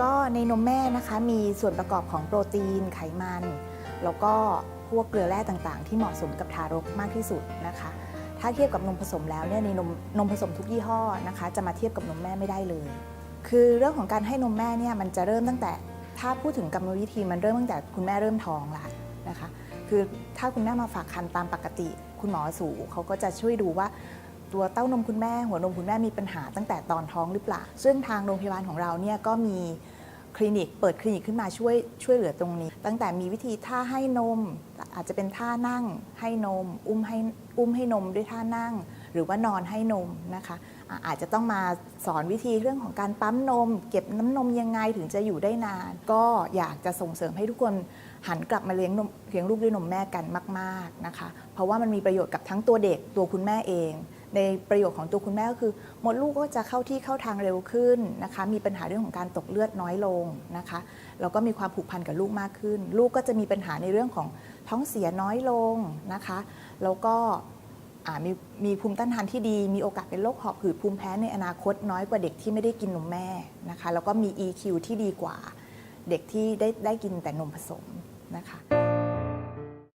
ก็ในนมแม่นะคะมีส่วนประกอบของโปรตีนไขมัน แล้วก็พวกเกลือแร่ต่างๆ ที่เหมาะสมกับทารกมากที่สุดนะคะ ถ้าเทียบกับนมผสมแล้วเนี่ยในนมนมผสมทุกยี่ห้อนะคะ จะมาเทียบกับนมแม่ไม่ได้เลย คือเรื่องของการให้นมแม่เนี่ยมันจะเริ่มตั้งแต่ถ้าพูดถึงกรรมวิธีมันเริ่มตั้งแต่คุณแม่เริ่มท้องละนะคะ คือถ้าคุณแม่มาฝากคันตามปกติ คุณหมอสูเขาก็จะช่วยดูว่า ตัวเต้านมคุณแม่หัวนมคุณแม่มีปัญหาตั้งแต่ตอนท้องหรือเปล่า ซึ่งทางโรงพยาบาลของเราเนี่ยก็มีคลินิกเปิดคลินิกขึ้นมาช่วยช่วยเหลือตรงนี้ ตั้งแต่มีวิธีท่าให้นม อาจจะเป็นท่านั่งให้นม อุ้มให้อุ้มให้นมด้วยท่านั่ง หรือว่านอนให้นมนะคะอาจจะต้องมาสอนวิธีเรื่องของการปั๊มนม เก็บน้ำนมยังไงถึงจะอยู่ได้นาน ก็อยากจะส่งเสริมให้ทุกคนหันกลับมาเลี้ยงนมเลี้ยงลูกด้วยนมแม่กันมาก ๆนะคะ เพราะว่ามันมีประโยชน์กับทั้งตัวเด็กตัวคุณแม่เอง ในประโยชน์ของตัวคุณแม่ก็คือมดลูกก็จะเข้าที่เข้าทางเร็วขึ้นนะคะ มีปัญหาเรื่องของการตกเลือดน้อยลงนะคะแล้วก็มีความผูกพันกับลูกมากขึ้น ลูกก็จะมีปัญหาในเรื่องของท้องเสียน้อยลงนะคะ แล้วก็มีมีภูมิต้านทานที่ดี มีโอกาสเป็นโรคหอบหืดภูมิแพ้ในอนาคตน้อยกว่าเด็กที่ไม่ได้กินนมแม่นะคะ แล้วก็มี EQ ที่ดีกว่า เด็กที่ได้ได้กินแต่นมผสมนะคะ